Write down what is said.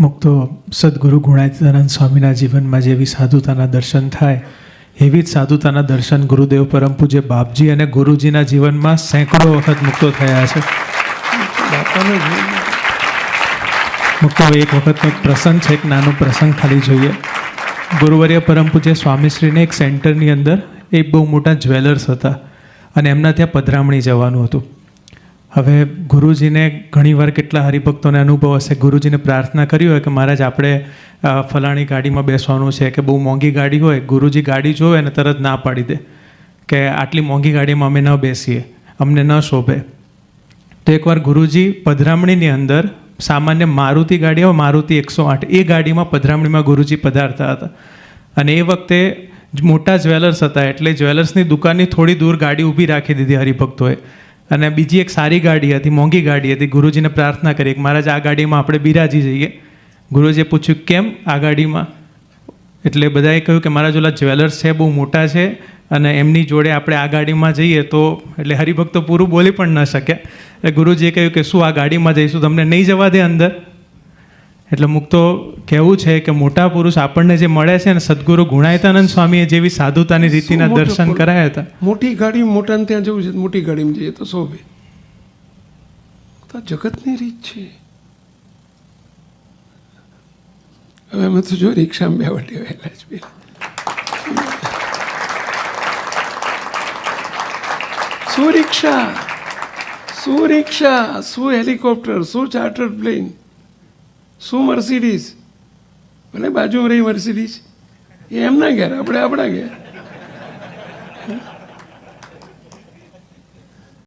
તો સદગુરુ ગુણાતીતાનંદ સ્વામીના જીવનમાં જેવી સાધુતાના દર્શન થાય એવી જ સાધુતાના દર્શન ગુરુદેવ પરમ પૂજ્ય બાપજી અને ગુરુજીના જીવનમાં સેંકડો વખત મુક્તો થયા છે. મુક્તો એક વખતનો એક પ્રસંગ છે એક નાનો પ્રસંગ ખાલી જોઈએ. ગુરુવર્ય પરમ પૂજ્ય સ્વામીશ્રીને એક સેન્ટરની અંદર એક બહુ મોટા જ્વેલર્સ હતા અને એમના ત્યાં પધરામણી જવાનું હતું. હવે ગુરુજીને ઘણીવાર કેટલા હરિભક્તોને અનુભવ હશે. ગુરુજીને પ્રાર્થના કરી હોય કે મહારાજ, આપણે ફલાણી ગાડીમાં બેસવાનું છે કે બહુ મોંઘી ગાડી હોય, ગુરુજી ગાડી જોવે અને તરત ના પાડી દે કે આટલી મોંઘી ગાડીમાં અમે ન બેસીએ, અમને ન શોભે. તો એકવાર ગુરુજી પધરામણીની અંદર સામાન્ય મારુતિ ગાડી હોય મારુતિ એકસો આઠ, એ ગાડીમાં પધરામણીમાં ગુરુજી પધારતા હતા. અને એ વખતે મોટા જ્વેલર્સ હતા એટલે જ્વેલર્સની દુકાનની થોડી દૂર ગાડી ઊભી રાખી દીધી હરિભક્તોએ. અને બીજી એક સારી ગાડી હતી, મોંઘી ગાડી હતી. ગુરુજીને પ્રાર્થના કરી. કે મહારાજ, આ ગાડીમાં આપણે બિરાજી જઈએ. ગુરુજીએ પૂછ્યું, કેમ આ ગાડીમાં? એટલે બધાએ કહ્યું કે મારા જોલા જ્વેલર્સ છે, બહુ મોટા છે અને એમની જોડે આપણે આ ગાડીમાં જઈએ તો એટલે હરિભક્તો પૂરું બોલી પણ ન શકે. એટલે ગુરુજીએ કહ્યું કે, શું આ ગાડીમાં જઈશું? તમને નહીં જવા દે અંદર? એટલે મુક્ત કહેવું છે કે મોટા પુરુષ આપણને જે મળે છે ને સદગુરુ ગુણાયતાનંદ સ્વામીએ જેવી સાધુતાની રીતિના દર્શન કરાયા હતા. મોટી ગાડી મોટા ત્યાં જવું છે મોટી ગાડીમાં જઈએ તો શોભે આ જગતની રીત છે. હવે અમે તો જો રિક્ષામાં બે વટે વહેલા જ બે શું રિક્ષા? શું રિક્ષા? શું હેલિકોપ્ટર? શું ચાર્ટર પ્લેન? શું મર્સિડીઝ? ભલે બાજુમાં રહી મર્સિડીઝ? એ એમના ઘેર આપણે આપણા ઘેર.